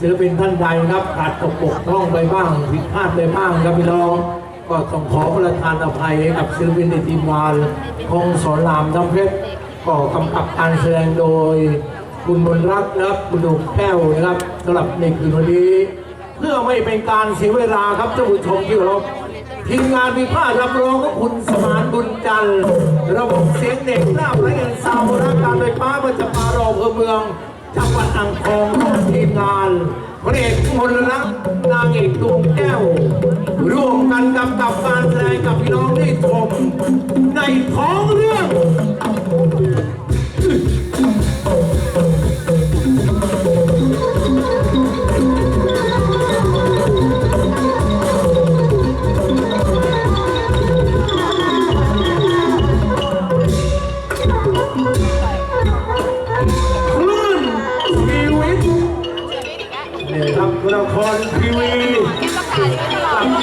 ศิลปินท่านใดนะครับขาดตกบกพร่องไปบ้างผิดพลาดไปบ้างครับพี่น้อง ก็ต้องขอประทานอภัยให้กับศิลปินในทีมงานคงสอนรามน้ำเพชรก็กำกับการแสดงโดย คุณมนรักนะครับคุณดุกแก้วนะครับสำหรับในคืนวันนี้ เพื่อไม่เป็นการเสียเวลาครับท่านผู้ชมที่เคารพทีมงานมีผ้ารับรองก็คุณสมานบุญจันทร์ระบบเสียงเด็กหน้าพระเอ็นซาวน์และการไฟฟ้าประจำมารออำเภอเมืองจังหวัดอ่างทอง งานพระเอกมนรักนางเอกดวงแก้ว ร่วมกันกำกับการแสดงกับพี่น้องที่ชมในท้อง รทีวีกับ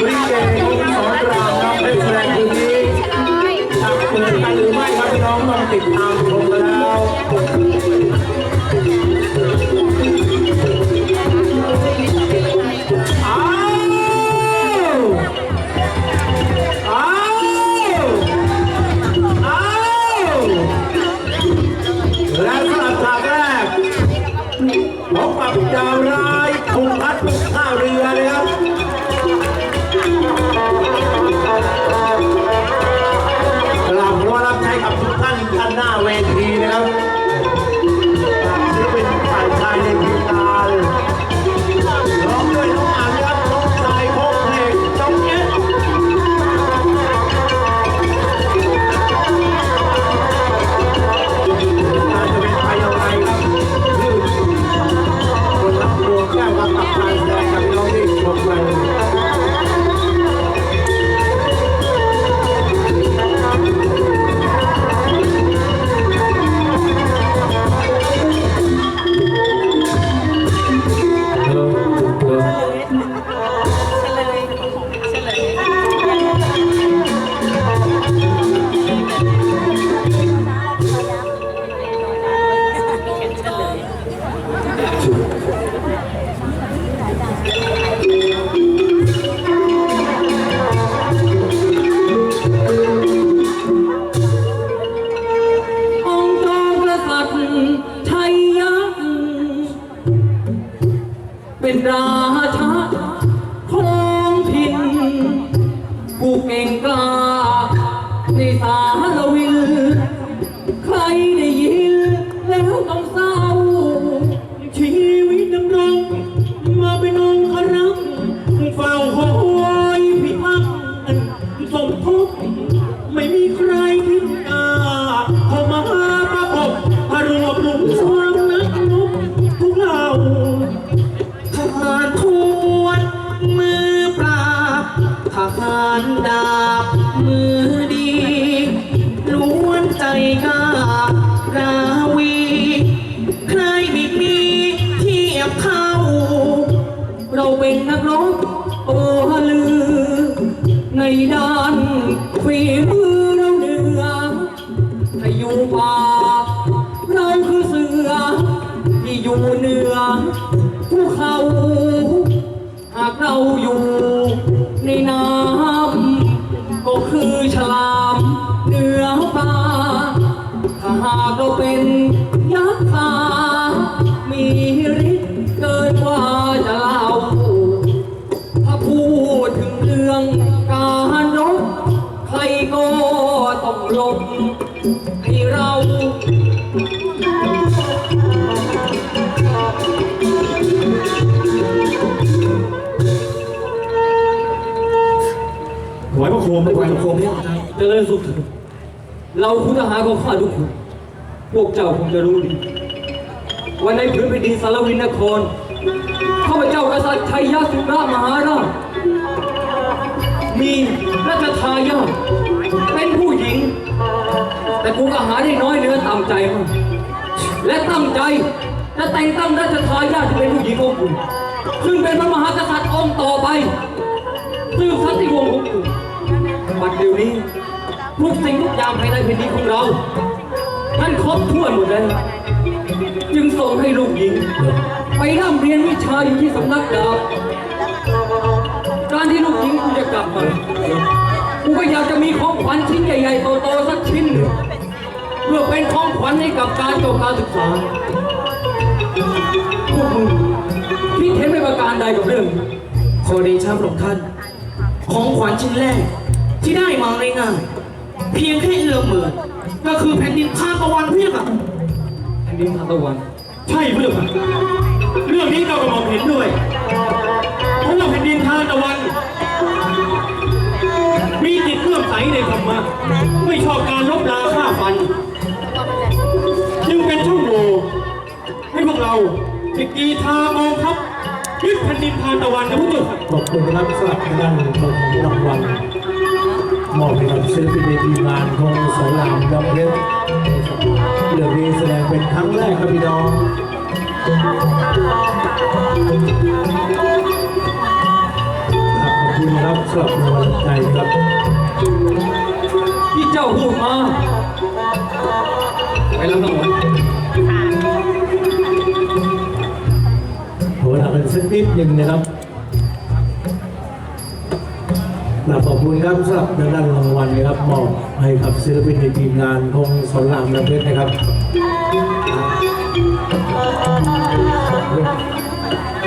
ลิเกของสอนรามครับได้แสดงคืนนี้จะเปิดกันหรือไม่ครับพี่น้องต้องติดตาม ฟ้า นักรบตัวลือ ในด้านฝีมือเราเหนือถ้าอยู่ป่าเราคือเสือ ที่อยู่เหนือภูเขาหากเราอยู่ในน้ำก็คือฉลา องหลบให้เราถวายพระโคมถวายพระโคมเนี่ยเจริญสุขเถิดเราคุณทหารของข้าทุกคน พวกเจ้าคงจะรู้ดีวันในพื้นแผ่นดินสารวินนครข้าพเจ้ากษัตริย์ชัยยะสุรมหาราชมีราชทายาทเป็นผู้ กูก็หาได้น้อยเนื้อต่ำใจมากและตั้งใจจะแต่งตั้งราชทายาทที่เป็นผู้หญิงของค์คุณซึ่งเป็นพระมหากษัตริย์องค์ต่อไปสืบสันติวงศ์ของคุณบัดเดี๋ยวนี้ทุกสิ่งทุกอย่างภายในแผ่นดินของเรามันครบถ้วนหมดแล้วจึงส่งให้ลูกหญิง ไปร่ำเรียนวิชาอยู่ที่สำนักดาบการที่ลูกหญิงกูจะกลับมากูก็อยากจะมีของขวัญชิ้นใหญ่ เพื่อเป็นของขวัญให้กับการจบการศึกษาพวกมึงคิดเห็นเป็นประการใดกับเรื่องนี้ขอเดชะพระองค์ท่าน ของขวัญชิ้นแรกที่ได้มาง่ายๆเพียงแค่เอื้อมมือก็คือแผ่นดินทานตะวันเพียงอะแผ่นดินทานตะวัน ใช่เพื่อนค่ะเรื่องนี้เรากำลังเห็นด้วยเพราะว่าแผ่นดินทานตะวันมีจิตเลื่อมใสในธรรมะไม่ชอบการลบลาฆ่าฟัน พิกีทามองทัพยึดแผ่นดินทานตะวันนะผู้ชมขอบคุณครับสำหรับด้านของรางวัลมอบให้กับศิลปินในทีมงานของสอนรามดำเพชรเรื่องนี้แสดงเป็นครั้งแรกครับพี่น้องครับขอบคุณครับสำหรับกำลังใจครับ สักนิดหนึ่งนะครับกราบขอบคุณครับสำหรับด้านรางวัลนะครับมอบให้กับศิลปินในทีมงานของสอนรามดำเพชรนะครับ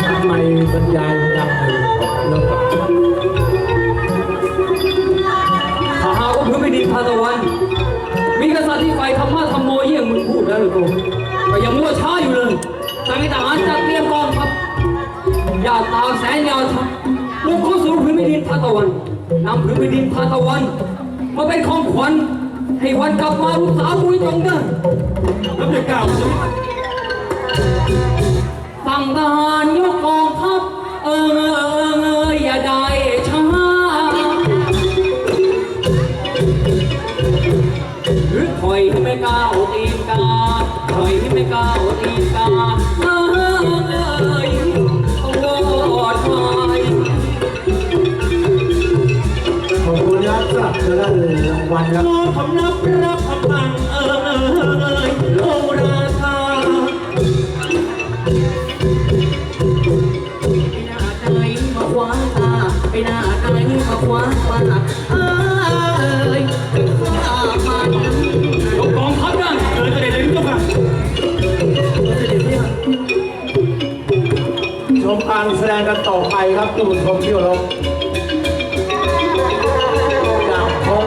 ทำไมบรรยายดังเลยถ้าหากว่าพื้นแผ่นดินทาตะวัน มีกษัตริย์ที่ไฟธรรมะธรรมโมเยี่ยงมึงพูดแล้วหรือเปล่าก็ยังมัวช้าอยู่เลยสั่งให้ทหารจัดเตรียมกองทัพ ยาตาแสนยาวทัพบุกเข้าสู่พื้นแผ่นดินทาตะวันนำพื้นแผ่นดินทาตะวัน มาเป็นของขวัญให้วันกลับมาลูกสาวคุยตรงได้แล้วจะกล่าวจะสั่งทหารยกกองทัพเออเออเอออย่าได้ช้าหรือถอยให้ไม่ก้าวตีนกาถอยให้ไม่ก้าวตีนกา เรับสำหรับด้านรางวัลครับขอคำนับรับคำมา